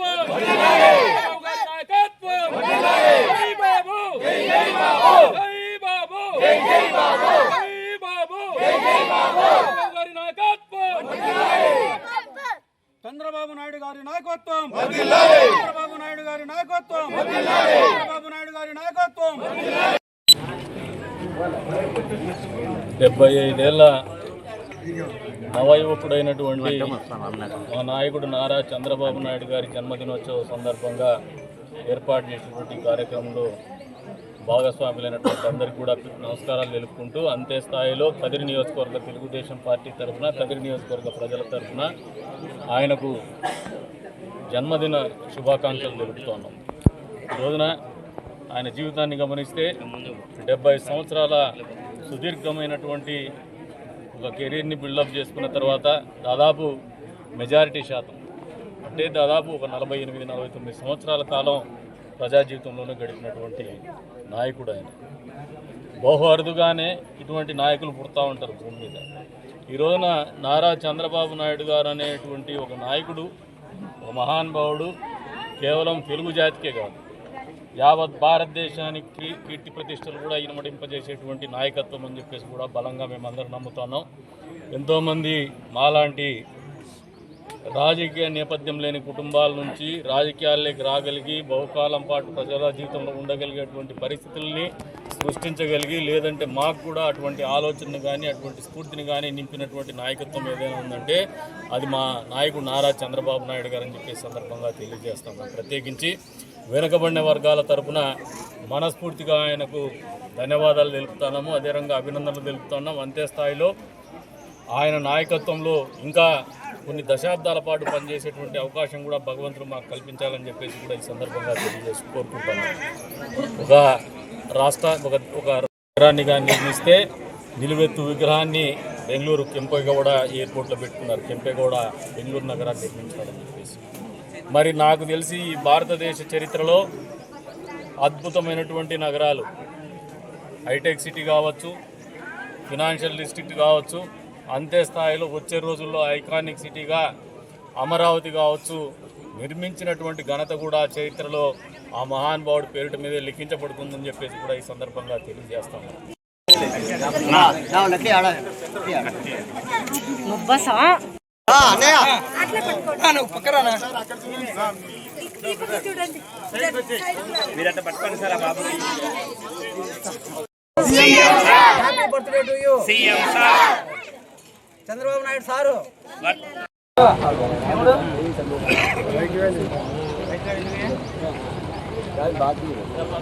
చంద్రబాబు గారి నాయకత్వం. జై బాబు జై బాబు జై బాబు జై బాబు చంద్రబాబు గారి నాయకత్వం చంద్రబాబు నాయుడు గారి నాయకత్వం. చంద్రబాబు నాయుడు గారి నాయకత్వం చంద్రబాబు నాయుడు గారి నాయకత్వం. డెబ్బై ఐదేళ్ళ నవయువకుడైనటువంటి మా నాయకుడు నారా చంద్రబాబు నాయుడు గారి జన్మదినోత్సవ సందర్భంగా ఏర్పాటు చేసినటువంటి కార్యక్రమంలో భాగస్వాములైనటువంటి అందరికీ కూడా నమస్కారాలు తెలుపుకుంటూ అంతే స్థాయిలో కదిరి నియోజకవర్గ తెలుగుదేశం పార్టీ తరఫున కదిరి నియోజకవర్గ ప్రజల తరఫున ఆయనకు జన్మదిన శుభాకాంక్షలు తెలుపుతున్నాం. ఈ రోజున ఆయన జీవితాన్ని గమనిస్తే డెబ్బై సంవత్సరాల సుదీర్ఘమైనటువంటి ఒక కెరీర్ని బిల్డప్ చేసుకున్న తర్వాత దాదాపు మెజారిటీ శాతం అంటే దాదాపు ఒక నలభై ఎనిమిది నలభై తొమ్మిది సంవత్సరాల కాలం ప్రజా జీవితంలోనే గడిపినటువంటి నాయకుడు ఆయన. బహు అరుదుగానే ఇటువంటి నాయకులు పుడతా ఉంటారు భూమి మీద. ఈ రోజున నారా చంద్రబాబు నాయుడు గారు అనేటువంటి ఒక నాయకుడు ఒక మహానుభావుడు కేవలం తెలుగు జాతికే కాదు యావత్ భారతదేశానికి కీర్తి ప్రతిష్టలు కూడా ఇనుమడింపజేసేటువంటి నాయకత్వం అని చెప్పేసి కూడా బలంగా మేమందరం నమ్ముతున్నాం. ఎంతోమంది మాలాంటి రాజకీయ నేపథ్యం లేని కుటుంబాల నుంచి రాజకీయాల్లోకి రాగలిగి బహుకాలం పాటు ప్రజల జీవితంలో ఉండగలిగేటువంటి పరిస్థితుల్ని సృష్టించగలిగి లేదంటే మాకు కూడా అటువంటి ఆలోచనను కానీ అటువంటి స్ఫూర్తిని కానీ నింపినటువంటి నాయకత్వం ఏదైనా ఉందంటే అది మా నాయకుడు నారా చంద్రబాబు నాయుడు గారు అని చెప్పే సందర్భంగా తెలియజేస్తాం. ప్రత్యేకించి వెనుకబడిన వర్గాల తరపున మనస్ఫూర్తిగా ఆయనకు ధన్యవాదాలు తెలుపుతున్నాము. అదే రకంగా అభినందనలు తెలుపుతున్నాం. అంతే స్థాయిలో ఆయన నాయకత్వంలో ఇంకా కొన్ని దశాబ్దాల పాటు పనిచేసేటువంటి అవకాశం కూడా భగవంతుడు మాకు కల్పించాలని చెప్పేసి కూడా ఈ సందర్భంగా తెలియజేసి కోరుకుంటాను ఒక రాష్ట్ర ఒక ఒక విగ్రహాన్ని కానీ నిర్మిస్తే నిలువెత్తు విగ్రహాన్ని బెంగళూరు కెంపేగౌడ ఎయిర్పోర్ట్లో పెట్టుకున్నారు. కెంపేగౌడ బెంగళూరు నగరాన్ని నిర్మించాలని చెప్పేసి. మరి నాకు తెలిసి ఈ భారతదేశ చరిత్రలో అద్భుతమైనటువంటి నగరాలు హైటెక్ సిటీ కావచ్చు ఫినాన్షియల్ డిస్ట్రిక్ట్ కావచ్చు అంతే స్థాయిలో వచ్చే రోజుల్లో ఐకానిక్ సిటీగా అమరావతి కావచ్చు నిర్మించినటువంటి ఘనత కూడా చరిత్రలో ఆ మహానుభావుడి పేరిట మీదే లిఖించబడుతుందని చెప్పేసి కూడా ఈ సందర్భంగా తెలియజేస్తాము. You Chandrababu Naidu sir. बात